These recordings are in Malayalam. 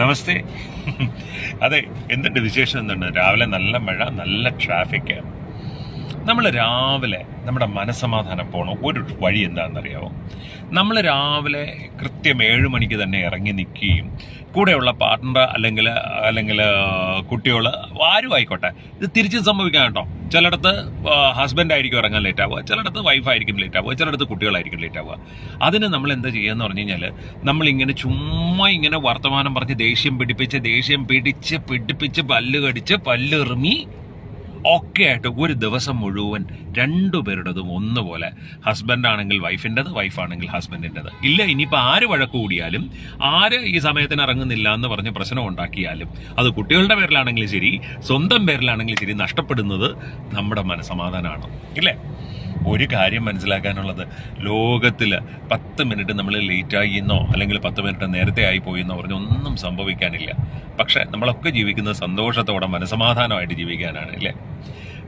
നമസ്തേ. അതെ എന്തുണ്ട് വിശേഷം എന്തുണ്ട്? രാവിലെ നല്ല മഴ നല്ല ട്രാഫിക് നമ്മൾ രാവിലെ നമ്മുടെ മനസമാധാനം പോണ ഒരു വഴി എന്താണെന്നറിയാമോ നമ്മൾ രാവിലെ കൃത്യം ഏഴ് മണിക്ക് തന്നെ ഇറങ്ങി നിൽക്കുകയും കൂടെയുള്ള പാർട്ട്ണർ അല്ലെങ്കിൽ അല്ലെങ്കിൽ കുട്ടികൾ ആരും ആയിക്കോട്ടെ ഇത് തിരിച്ച് സംഭവിക്കാം കേട്ടോ. ചിലയിടത്ത് ഹസ്ബൻഡ് ആയിരിക്കും ഇറങ്ങാൻ ലേറ്റ് ആവുക. ചിലയിടത്ത് വൈഫായിരിക്കും ലേറ്റ് ആവുക. ചിലയിടത്ത് കുട്ടികളായിരിക്കും ലേറ്റ് ആവുക. അതിന് നമ്മൾ എന്താ ചെയ്യുക പറഞ്ഞു കഴിഞ്ഞാൽ നമ്മളിങ്ങനെ ചുമ്മാ ഇങ്ങനെ വർത്തമാനം പറഞ്ഞ് ദേഷ്യം പിടിപ്പിച്ച് ദേഷ്യം പിടിച്ച് പിടിപ്പിച്ച് പല്ല് കടിച്ച് പല്ലെറിഞ്ഞി ഒക്കെ ആയിട്ട് ഒരു ദിവസം മുഴുവൻ രണ്ടുപേരുടേതും ഒന്നുപോലെ ഹസ്ബൻഡ് ആണെങ്കിൽ വൈഫിന്റെത് വൈഫാണെങ്കിൽ ഹസ്ബൻഡിന്റെത് ഇല്ല ഇനിയിപ്പോൾ ആര് വഴക്ക് കൂടിയാലും ആര് ഈ സമയത്തിന് ഇറങ്ങുന്നില്ല എന്ന് പറഞ്ഞ് പ്രശ്നം ഉണ്ടാക്കിയാലും അത് കുട്ടികളുടെ പേരിലാണെങ്കിലും ശരി സ്വന്തം പേരിലാണെങ്കിലും ശരി നഷ്ടപ്പെടുന്നത് നമ്മുടെ മനസമാധാനമാണ് ഇല്ലേ? ഒരു കാര്യം മനസ്സിലാക്കാനുള്ളത്. ലോകത്തിൽ പത്ത് മിനിറ്റ് നമ്മൾ ലേറ്റ് ആയിന്നോ അല്ലെങ്കിൽ പത്ത് മിനിറ്റ് നേരത്തെ ആയി പോയിന്നോ പറഞ്ഞ് ഒന്നും സംഭവിക്കാനില്ല. പക്ഷെ നമ്മളൊക്കെ ജീവിക്കുന്നത് സന്തോഷത്തോടെ മനസമാധാനമായിട്ട് ജീവിക്കാനാണ് അല്ലേ?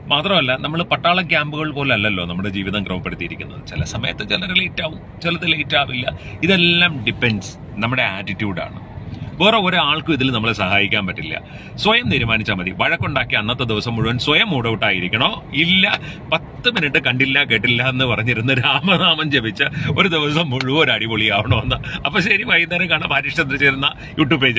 മാത്രമല്ല നമ്മൾ പട്ടാള ക്യാമ്പുകൾ പോലെ അല്ലല്ലോ നമ്മുടെ ജീവിതം ക്രമപ്പെടുത്തിയിരിക്കുന്നത്. ചില സമയത്ത് ചിലർ ലേറ്റ് ആവും ചിലത് ലേറ്റ് ആവില്ല ഇതെല്ലാം ഡിപ്പെൻസ് നമ്മുടെ ആറ്റിറ്റ്യൂഡാണ് വേറെ ഒരാൾക്കും ഇതിൽ നമ്മളെ സഹായിക്കാൻ പറ്റില്ല. സ്വയം തീരുമാനിച്ചാൽ മതി. വഴക്കുണ്ടാക്കി അന്നത്തെ ദിവസം മുഴുവൻ സ്വയം മൂഡ് ഔട്ട് ആയിരിക്കണോ? ഇല്ല. പത്ത് മിനിറ്റ് കണ്ടില്ല കേട്ടില്ല എന്ന് പറഞ്ഞിരുന്ന് രാമനാമം ജപിച്ച ഒരു ദിവസം മുഴുവൻ അടിപൊളിയാവണോ എന്ന് അപ്പൊ ശരി വൈകുന്നേരം കാണാം. പാരിഷ്ടത്തിൽ ചേരുന്ന യൂട്യൂബ് പേജ്.